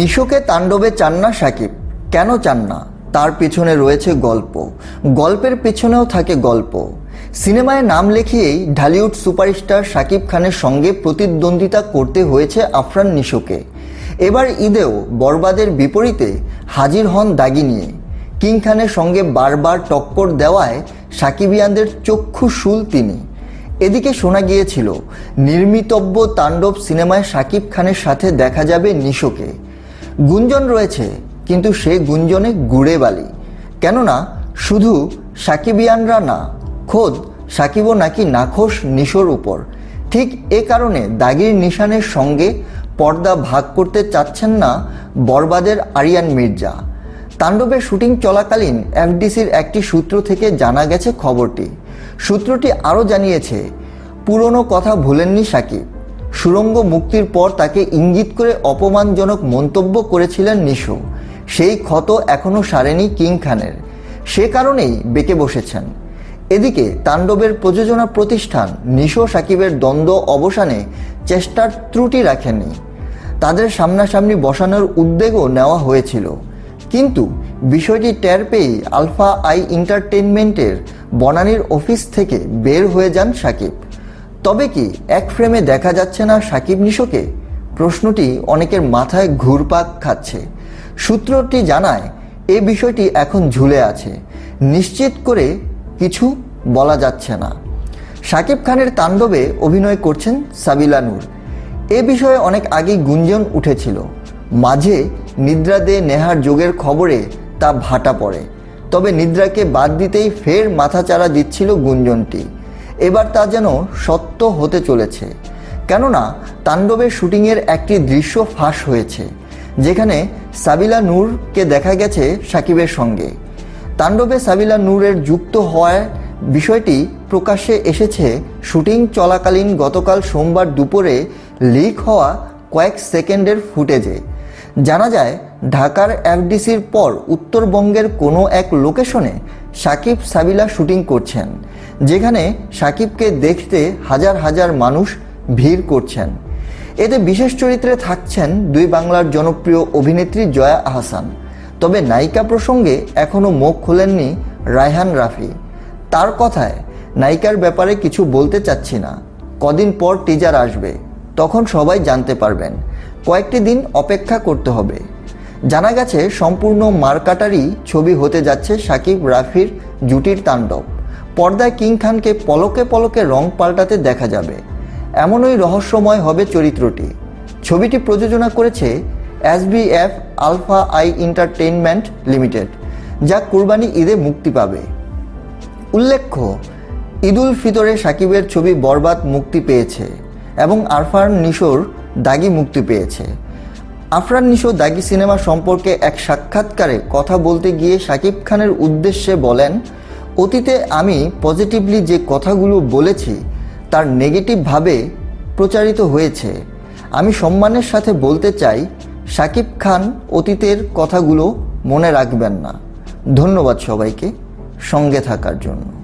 নিশোকে তাণ্ডবে চান না সাকিব। কেন চান না? তার পেছনে রয়েছে গল্প। গল্পের পেছনেও থাকে গল্প। সিনেমায় নাম লেখিয়েই ঢালিউড সুপারস্টার সাকিব খানের সঙ্গে প্রতিদ্বন্দ্বিতা করতে হয়েছে আফরান নিশোকে। এবার ঈদেও বরবাদের বিপরীতে হাজির হন দাগি নিয়ে কিং খানের সঙ্গে বারবার টক্কর দেওয়ায় সাকিবিয়ানদের চক্ষু শুল তিনি। এদিকে শোনা গিয়েছিল, নির্মিতব্য তাণ্ডব সিনেমায় শাকিব খানের সাথে দেখা যাবে নিশোকে। গুঞ্জন রয়েছে, কিন্তু সে গুঞ্জনে গুড়ে বালি। কেননা, শুধু সাকিবিয়ানরা না, খোদ সাকিবও নাকি নাখোশ নিশোর উপর। ঠিক এ কারণে দাগির নিশানের সঙ্গে পর্দা ভাগ করতে চাচ্ছেন না বরবাদের আরিয়ান মির্জা। তাণ্ডবের শুটিং চলাকালীন এফডিসির একটি সূত্র থেকে জানা গেছে খবরটি। সূত্রটি আরও জানিয়েছে, পুরনো কথা ভুলেননি সাকিব। সুরঙ্গ মুক্তির পর তাকে ইঙ্গিত করে অপমানজনক মন্তব্য করেছিলেন নিশো। সেই ক্ষত এখনও সারেনি কিং খানের। সে কারণেই বেঁকে বসেছেন। এদিকে তাণ্ডবের প্রযোজনা প্রতিষ্ঠান নিশো সাকিবের দ্বন্দ্ব অবসানে চেষ্টার ত্রুটি রাখেনি। তাদের সামনাসামনি বসানোর উদ্যোগও নেওয়া হয়েছিল। কিন্তু বিষয়টি টের পেয়েই আলফা আই এন্টারটেনমেন্টের বনানীর অফিস থেকে বের হয়ে যান সাকিব। তবে কি এক ফ্রেমে দেখা যাচ্ছে না সাকিব নিশোকে? প্রশ্নটি অনেকের মাথায় ঘুরপাক খাচ্ছে। সূত্রটি জানায়, এ বিষয়টি এখন ঝুলে আছে। নিশ্চিত করে কিছু বলা যাচ্ছে না। শাকিব খানের তাণ্ডবে অভিনয় করছেন সাবিলা নূর। এ বিষয়ে অনেক আগেই গুঞ্জন উঠেছিল। মাঝে নিদ্রা দে নেহার যোগের খবরে তা ভাটা পড়ে। তবে নিদ্রাকে বাদ দিতেই ফের মাথাচাড়া দিচ্ছিল গুঞ্জনটি। এবার তা যেন সত্য হতে চলেছে। কেননা তাণ্ডবের শুটিংয়ের একটি দৃশ্য ফাঁস হয়েছে, যেখানে সাবিলা নূরকে দেখা গেছে সাকিবের সঙ্গে। তাণ্ডবে সাবিলা নূরের যুক্ত হওয়ার বিষয়টি প্রকাশ্যে এসেছে শুটিং চলাকালীন গতকাল সোমবার দুপুরে লিক হওয়া কয়েক সেকেন্ডের ফুটেজে। জানা যায়, ঢাকার এফডিসির পর উত্তরবঙ্গের কোনো এক লোকেশনে সাকিব সাবিলা শুটিং করছেন, যেখানে সাকিবকে দেখতে হাজার হাজার মানুষ ভিড় করছেন। এতে বিশেষ চরিত্রে থাকছেন দুই বাংলার জনপ্রিয় অভিনেত্রী জয়া আহসান। তবে নায়িকা প্রসঙ্গে এখনও মুখ খোলেননি রায়হান রাফি। তার কথায়, নায়িকার ব্যাপারে কিছু বলতে চাচ্ছি না। কদিন পর টিজার আসবে, তখন সবাই জানতে পারবেন। কয়েকটি দিন অপেক্ষা করতে হবে। জানা গেছে, সম্পূর্ণ মারকাটারি ছবি হতে যাচ্ছে সাকিব রাফির জুটির তাণ্ডব। পর্দায় কিং খানকে পলকে পলকে রং পাল্টাতে দেখা যাবে। এমনই রহস্যময় হবে চরিত্রটি। ছবিটি প্রযোজনা করেছে SBF alpha I entertainment limited, যা কুরবানি ঈদে মুক্তি পাবে। উল্লেখ্য, ঈদুল ফিতরে সাকিবের ছবি বরবাদ মুক্তি পেয়েছে এবং আরফান নিশোর দাগি মুক্তি পেয়েছে। আফরান নিশো দাগি সিনেমা সম্পর্কে এক সাক্ষাৎকারে কথা বলতে গিয়ে সাকিব খানের উদ্দেশ্যে বলেন, অতীতে আমি পজিটিভলি যে কথাগুলো বলেছি, তার নেগেটিভভাবে প্রচারিত হয়েছে। আমি সম্মানের সাথে বলতে চাই সাকিব খান অতীতের কথাগুলো মনে রাখবেন না। ধন্যবাদ সবাইকে সঙ্গে থাকার জন্য।